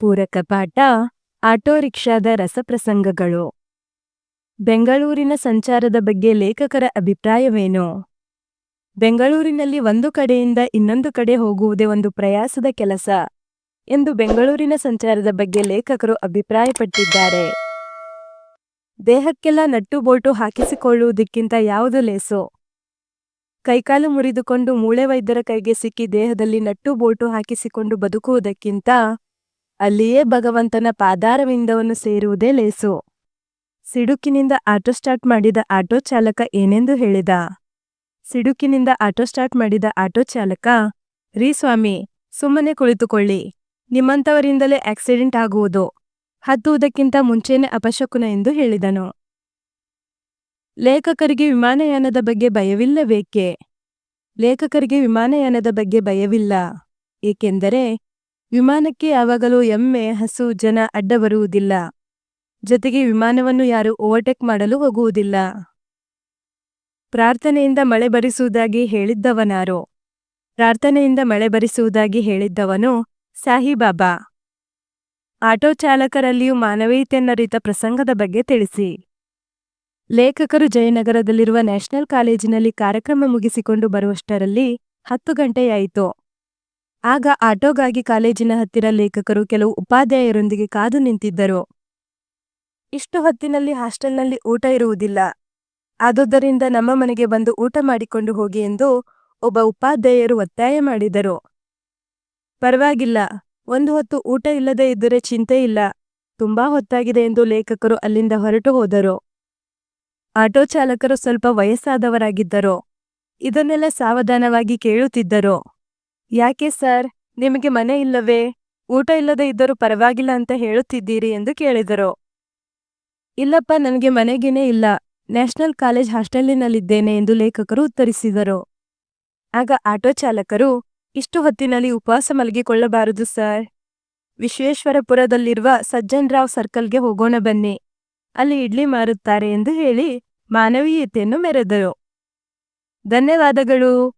ಪೂರಕ ಪಾಠ ಆಟೋ ರಿಕ್ಷಾದ ರಸಪ್ರಸಂಗಗಳು. ಬೆಂಗಳೂರಿನ ಸಂಚಾರದ ಬಗ್ಗೆ ಲೇಖಕರ ಅಭಿಪ್ರಾಯವೇನು? ಬೆಂಗಳೂರಿನಲ್ಲಿ ಒಂದು ಕಡೆಯಿಂದ ಇನ್ನೊಂದು ಕಡೆ ಹೋಗುವುದೇ ಒಂದು ಪ್ರಯಾಸದ ಕೆಲಸ ಎಂದು ಬೆಂಗಳೂರಿನ ಸಂಚಾರದ ಬಗ್ಗೆ ಲೇಖಕರು ಅಭಿಪ್ರಾಯಪಟ್ಟಿದ್ದಾರೆ. ದೇಹಕ್ಕೆಲ್ಲ ನಟ್ಟು ಬೋಲ್ಟು ಹಾಕಿಸಿಕೊಳ್ಳುವುದಕ್ಕಿಂತ ಯಾವುದು ಲೇಸು? ಕೈಕಾಲು ಮುರಿದುಕೊಂಡು ಮೂಳೆ ವೈದ್ಯರ ಕೈಗೆ ಸಿಕ್ಕಿ ದೇಹದಲ್ಲಿ ನಟ್ಟು ಬೋಲ್ಟು ಹಾಕಿಸಿಕೊಂಡು ಬದುಕುವುದಕ್ಕಿಂತ ಅಲ್ಲಿಯೇ ಭಗವಂತನ ಪಾದಾರವಿಂದವನ್ನು ಸೇರುವುದೇ ಲೇಸು. ಸಿಡುಕಿನಿಂದ ಆಟೋ ಸ್ಟಾರ್ಟ್ ಮಾಡಿದ ಆಟೋ ಚಾಲಕ ಏನೆಂದು ಹೇಳಿದ? ಸಿಡುಕಿನಿಂದ ಆಟೋ ಸ್ಟಾರ್ಟ್ ಮಾಡಿದ ಆಟೋ ಚಾಲಕ, ರೀ ಸ್ವಾಮಿ, ಸುಮ್ಮನೆ ಕುಳಿತುಕೊಳ್ಳಿ. ನಿಮ್ಮಂಥವರಿಂದಲೇ ಆಕ್ಸಿಡೆಂಟ್ ಆಗುವುದು. ಹತ್ತುವುದಕ್ಕಿಂತ ಮುಂಚೆನೆ ಅಪಶಕುನ ಎಂದು ಹೇಳಿದನು. ಲೇಖಕರಿಗೆ ವಿಮಾನಯಾನದ ಬಗ್ಗೆ ಭಯವಿಲ್ಲಬೇಕೆ ಲೇಖಕರಿಗೆ ವಿಮಾನಯಾನದ ಬಗ್ಗೆ ಭಯವಿಲ್ಲ. ಏಕೆಂದರೆ ವಿಮಾನಕ್ಕೆ ಯಾವಾಗಲೂ ಎಮ್ಮೆ, ಹಸು, ಜನ ಅಡ್ಡ ಬರುವುದಿಲ್ಲ ಜೊತೆಗೆ ವಿಮಾನವನ್ನು ಯಾರು ಓವರ್ಟೇಕ್ ಮಾಡಲು ಹೋಗುವುದಿಲ್ಲ. ಪ್ರಾರ್ಥನೆಯಿಂದ ಮಳೆ ಬರಿಸುವುದಾಗಿ ಹೇಳಿದ್ದವನಾರೋ? ಪ್ರಾರ್ಥನೆಯಿಂದ ಮಳೆ ಬರಿಸುವುದಾಗಿ ಹೇಳಿದ್ದವನು? ಸಾಹಿಬಾಬಾ ಆಟೋ ಚಾಲಕರಲ್ಲಿಯೂ ಮಾನವೀಯತೆಯನ್ನರಿತ ಪ್ರಸಂಗದ ಬಗ್ಗೆ ತಿಳಿಸಿ. ಲೇಖಕರು ಜಯನಗರದಲ್ಲಿರುವ ನ್ಯಾಷನಲ್ ಕಾಲೇಜಿನಲ್ಲಿ ಕಾರ್ಯಕ್ರಮ ಮುಗಿಸಿಕೊಂಡು ಬರುವಷ್ಟರಲ್ಲಿ ಹತ್ತು ಗಂಟೆಯಾಯಿತು. ಆಗ ಆಟೋಗಾಗಿ ಕಾಲೇಜಿನ ಹತ್ತಿರ ಲೇಖಕರು ಕೆಲವು ಉಪಾಧ್ಯಾಯರೊಂದಿಗೆ ಕಾದು ನಿಂತಿದ್ದರು. ಇಷ್ಟು ಹೊತ್ತಿನಲ್ಲಿ ಹಾಸ್ಟೆಲ್ನಲ್ಲಿ ಊಟ ಇರುವುದಿಲ್ಲ. ಆದುದರಿಂದ ನಮ್ಮ ಮನೆಗೆ ಬಂದು ಊಟ ಮಾಡಿಕೊಂಡು ಹೋಗಿ ಎಂದು ಒಬ್ಬ ಉಪಾಧ್ಯಾಯರು ಒತ್ತಾಯ ಮಾಡಿದರು. ಪರವಾಗಿಲ್ಲ, ಒಂದು ಹೊತ್ತು ಊಟ ಇಲ್ಲದೆ ಇದ್ದರೆ ಚಿಂತೆ ಇಲ್ಲ, ತುಂಬಾ ಹೊತ್ತಾಗಿದೆ ಎಂದು ಲೇಖಕರು ಅಲ್ಲಿಂದ ಹೊರಟು ಹೋದರು. ಆಟೋ ಚಾಲಕರು ಸ್ವಲ್ಪ ವಯಸ್ಸಾದವರಾಗಿದ್ದರು. ಇದನ್ನೆಲ್ಲ ಸಾವಧಾನವಾಗಿ ಕೇಳುತ್ತಿದ್ದರು. ಯಾಕೆ ಸರ್? ನಿಮಗೆ ಮನೆ ಇಲ್ಲವೇ? ಊಟ ಇಲ್ಲದೆ ಇದ್ದರೂ ಪರವಾಗಿಲ್ಲ ಅಂತ ಹೇಳುತ್ತಿದ್ದೀರಿ ಎಂದು ಕೇಳಿದರು. ಇಲ್ಲಪ್ಪ, ನನಗೆ ಮನೆಗೇನೇ ಇಲ್ಲ. ನ್ಯಾಷನಲ್ ಕಾಲೇಜ್ ಹಾಸ್ಟೆಲಿನಲ್ಲಿದ್ದೇನೆ ಎಂದು ಲೇಖಕರು ಉತ್ತರಿಸಿದರು. ಆಗ ಆಟೋ ಚಾಲಕರು, ಇಷ್ಟು ಹೊತ್ತಿನಲ್ಲಿ ಉಪವಾಸ ಮಲಗಿಕೊಳ್ಳಬಾರದು ಸರ್. ವಿಶ್ವೇಶ್ವರಪುರದಲ್ಲಿರುವ ಸಜ್ಜನ್ ರಾವ್ ಸರ್ಕಲ್ಗೆ ಹೋಗೋಣ ಬನ್ನಿ. ಅಲ್ಲಿ ಇಡ್ಲಿ ಮಾರುತ್ತಾರೆ ಎಂದು ಹೇಳಿ ಮಾನವೀಯತೆಯನ್ನು ಮೆರೆದರು. ಧನ್ಯವಾದಗಳು.